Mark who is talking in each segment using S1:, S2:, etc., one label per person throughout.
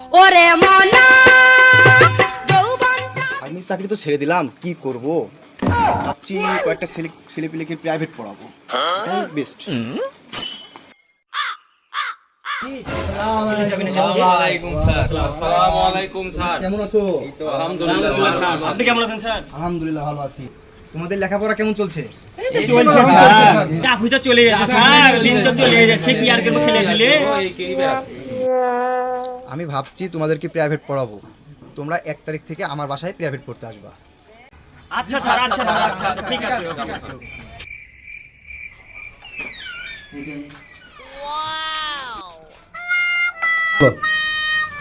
S1: ওরে মনা যৌবনটা
S2: চাকরি তো ছেড়ে দিলাম কি করব ভাবছি কয়েকটা ছেলে ছেলেপিলেকে প্রাইভেট পড়াবো বেস্ট
S3: ওয়ালাইকুম স্যার আসসালামু আলাইকুম স্যার
S2: কেমন আছো
S3: আলহামদুলিল্লাহ স্যার
S4: আপনি কেমন আছেন স্যার
S2: আলহামদুলিল্লাহ ভালো আছি তোমাদের লেখাপড়া কেমন চলছে
S4: চলে যাচ্ছে চলে যাচ্ছে কি আর করব খেলে?
S2: আমি ভাবছি তোমাদেরকে প্রাইভেট পড়াবো। তোমরা এক তারিখ থেকে আমার বাসায় প্রাইভেট পড়তে আসবা।
S4: আচ্ছা স্যার আচ্ছা স্যার আচ্ছা আচ্ছা ঠিক আছে ওকে, ওকে।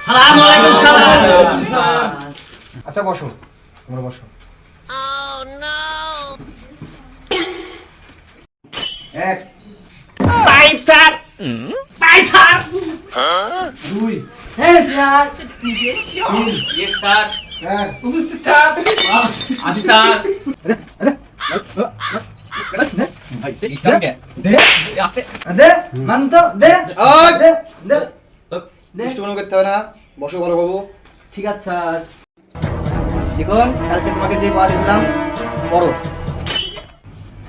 S4: সালাম। আলাইকুম স্যার
S2: আচ্ছা বসো। তোমরা বসো। এক
S4: স্যার
S2: বসো ভালো বাবু
S5: ঠিক আছে স্যার।
S2: তোমাকে যে দিয়েছিলাম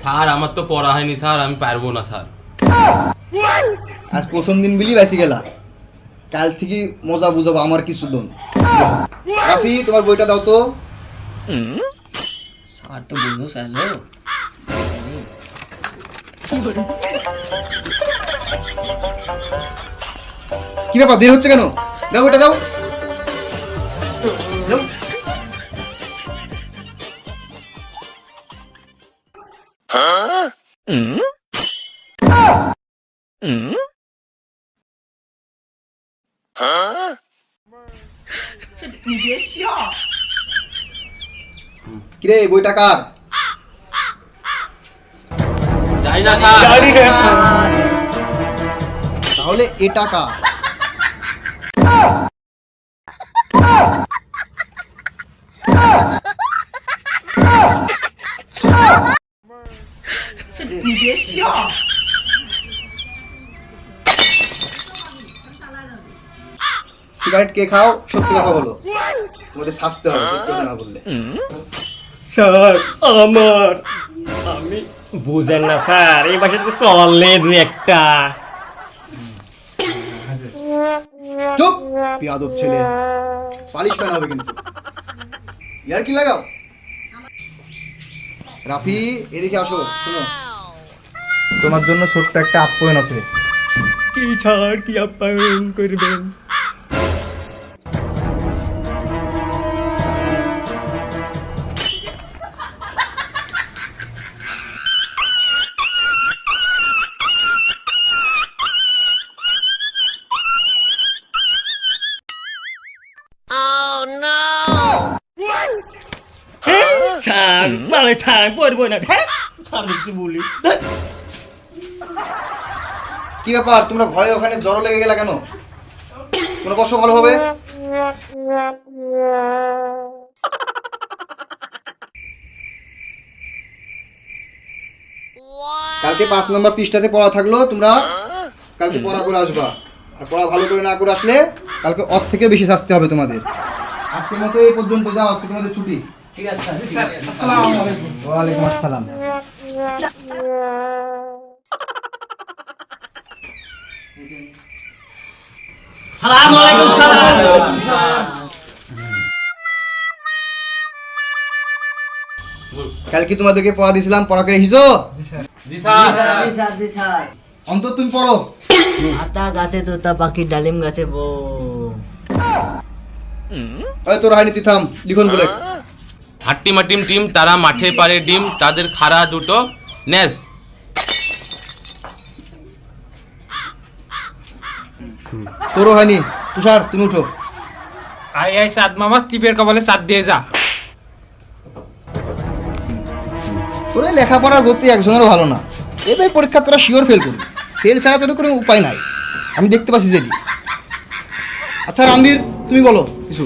S3: স্যার আমার তো পড়া হয়নি স্যার আমি পারব না স্যার
S2: আজ প্রথম দিন বিলি বেসি গেলা কাল থেকে মজা বুঝাবো আমার কিছু দন রাফি তোমার বইটা দাও তো।
S5: স্যার তো বলল স্যার
S2: কি ব্যাপার দেরি হচ্ছে কেন? দাও বইটা দাও। দাও। কিরে বইটা কার?
S3: জানি না স্যার।
S2: তাহলে এটা কার? সিগারেট কে খাও? সত্যি কথা বলো। তোমাদের শাস্তি হবে সত্যি কথা না বললে
S4: স্যার আমার। আমি বুঝেন না স্যার এই বাসাতে তো চলে দুই একটা।
S2: চুপ! পিয়াদব ছেলে। পালিশ কেন হবে কিন্তু। ইয়ার কি লাগাও? রাফি এদিকে আসো শোনো। তোমার জন্য ছোট্ট একটা আপ্যায়ন আছে।
S4: কি ছাড় কি আপ্যায়ন করবেন? ছাড় মানে ছাড় পড়ব না হ্যাঁ ছাড় কিছু বলি
S2: কি ব্যাপার? তোমরা ভয়ে ওখানে জ্বর লেগে গেলা কেন? কোনো বসো ভালোভাবে কালকে পাঁচ নম্বর পৃষ্ঠাতে পড়া থাকল তোমরা। কালকে পড়া করে আসবা। আর পড়া ভালো করে না করে আসলে কালকে অর থেকে বেশি শাস্তি হবে তোমাদের। আজকের মতো এই পর্যন্ত যাও আজকে তোমাদের ছুটি।
S5: ঠিক আছে স্যার
S2: ওয়ালাইকুম আসসালাম
S4: সালাম আলাইকুম স্যার
S2: কালকে তোমাদেরকে পড়া দিয়েছিলাম পড়া করে এসেছ
S3: জি স্যার
S5: জি স্যার জি স্যার
S2: অন্তত তুমি পড়ো
S5: আতা গাছে তোতা পাখি ডালিম গাছে বো
S2: ওই তোর হানি তুই থাম লিখন বলে
S3: হাট্টি মাটিম টিম তারা মাঠে পারে ডিম তাদের খাড়া দুটো নেস।
S2: তোরও হয়নি তুষার তুমি উঠো।
S6: আই আই সাদ মামা টিপের কপালে সাত দিয়ে যা।
S2: তোর লেখাপড়ার গতি একজনেরও ভালো না। এবার পরীক্ষা তোরা শিওর ফেল করবি। ফেল ছাড়া তোর কোনো উপায় নাই। আমি দেখতে পাচ্ছি যেটি আচ্ছা রামবীর তুমি বলো কিছু।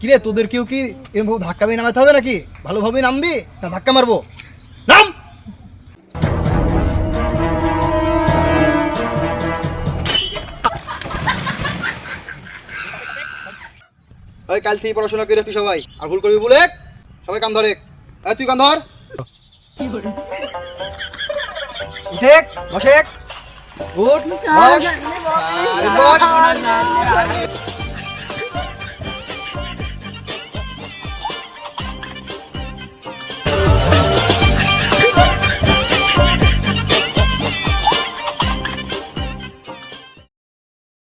S2: কিরে, তোদের কেউ কি এরকম ভাবে ধাক্কাবে নামাতে হবে নাকি? ভালোভাবে নামবি, না ধাক্কা মারবো? নাম! ওই কাল থেকে পড়াশোনা করে রাখি সবাই। আর ভুল করবি বলে সবাই কান ধরে তুই কান ধর। উঠে বসে গুড